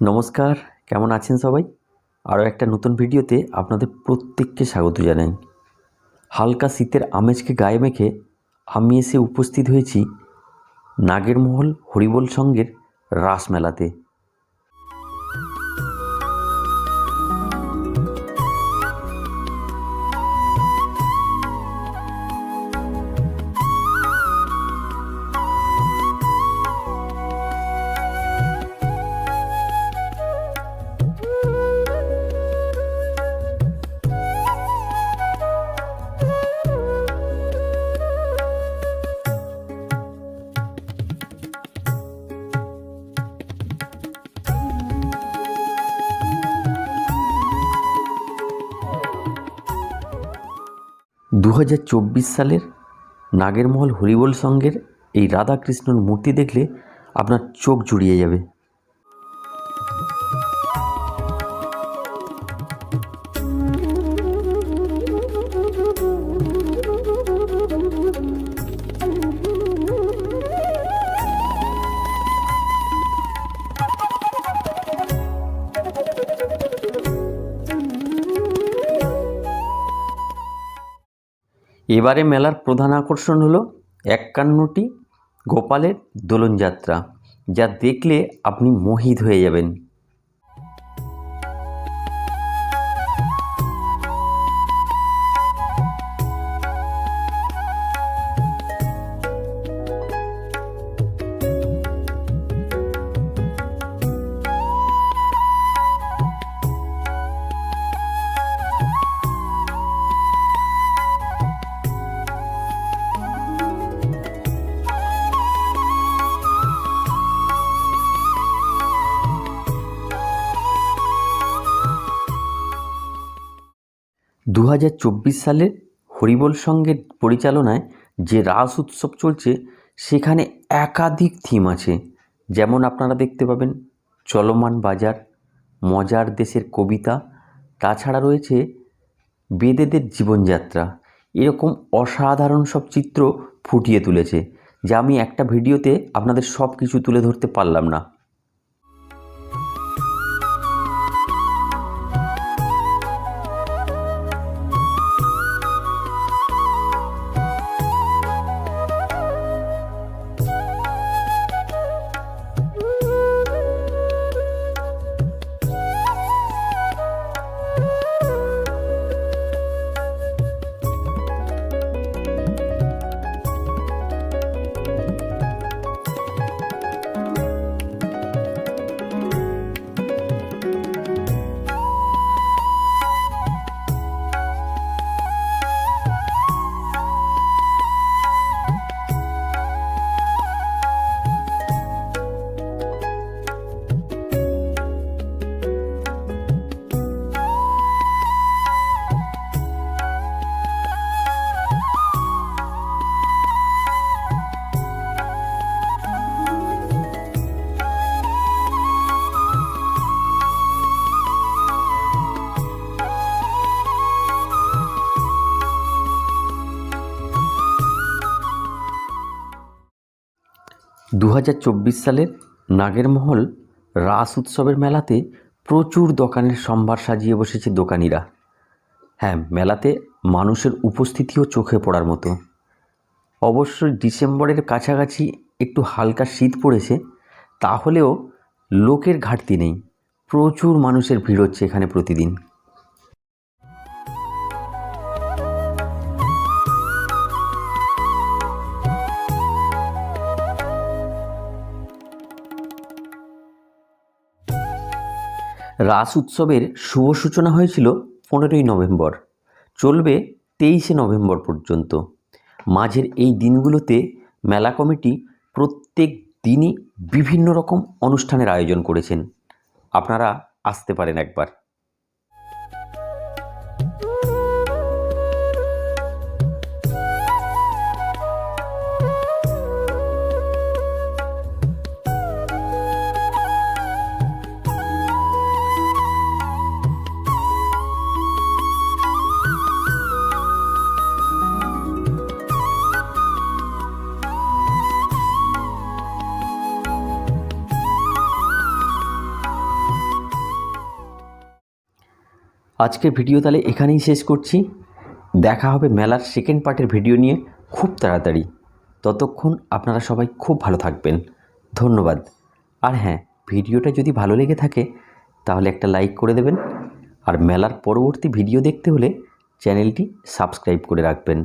নমস্কার, কেমন আছেন সবাই? আরও একটা নতুন ভিডিওতে আপনাদের প্রত্যেককে স্বাগত জানাই। হালকা শীতের আমেজকে গায়ে মেখে আমি এসে উপস্থিত হয়েছি নাগেরমহল হরিবল সঙ্গের রাসমেলাতে। দু হাজার চব্বিশ সালের নাগেরমহল হরিবোল সঙ্গের এই রাধাকৃষ্ণর মূর্তি দেখলে আপনার চোখ জুড়িয়ে যাবে। এবারে মেলার প্রধান আকর্ষণ হলো একান্নটি গোপালের দোলনযাত্রা যা দেখলে আপনি মোহিত হয়ে যাবেন। দু সালের হরিবোল সঙ্গের পরিচালনায় যে রাস উৎসব চলছে, সেখানে একাধিক থিম আছে। যেমন আপনারা দেখতে পাবেন চলমান বাজার, মজার দেশের কবিতা, তাছাড়া রয়েছে বেদেদের জীবনযাত্রা। এরকম অসাধারণ সব চিত্র ফুটিয়ে তুলেছে, যা আমি একটা ভিডিওতে আপনাদের সব কিছু তুলে ধরতে পারলাম না। দু হাজার চব্বিশ সালের নাগেরমহল রাস উৎসবের মেলাতে প্রচুর দোকানের সম্ভার সাজিয়ে বসেছে দোকানিরা। হ্যাঁ মেলাতে মানুষের উপস্থিতিও চোখে পড়ার মতো। অবশ্যই ডিসেম্বরের কাছাকাছি একটু হালকা শীত পড়েছে, তাহলেও লোকের ঘাটতি নেই। প্রচুর মানুষের ভিড় হচ্ছে এখানে প্রতিদিন। রাস উৎসবের শুভ সূচনা হয়েছিল পনেরোই নভেম্বর। চলবে তেইশে নভেম্বর পর্যন্ত। মাঝের এই দিনগুলোতে মেলা কমিটি প্রত্যেক দিনই বিভিন্ন রকম অনুষ্ঠানের আয়োজন করেছেন। আপনারা আসতে পারেন একবার। আজকের ভিডিও তাহলে এখানেই শেষ করছি। দেখা হবে মেলার সেকেন্ড পার্টের ভিডিও নিয়ে খুব তাড়াতাড়ি। ততক্ষণ আপনারা সবাই খুব ভালো থাকবেন। ধন্যবাদ। আর হ্যাঁ ভিডিওটা যদি ভালো লেগে থাকে, তাহলে একটা লাইক করে দেবেন। আর মেলার পরবর্তী ভিডিও দেখতে হলে চ্যানেলটি সাবস্ক্রাইব করে রাখবেন।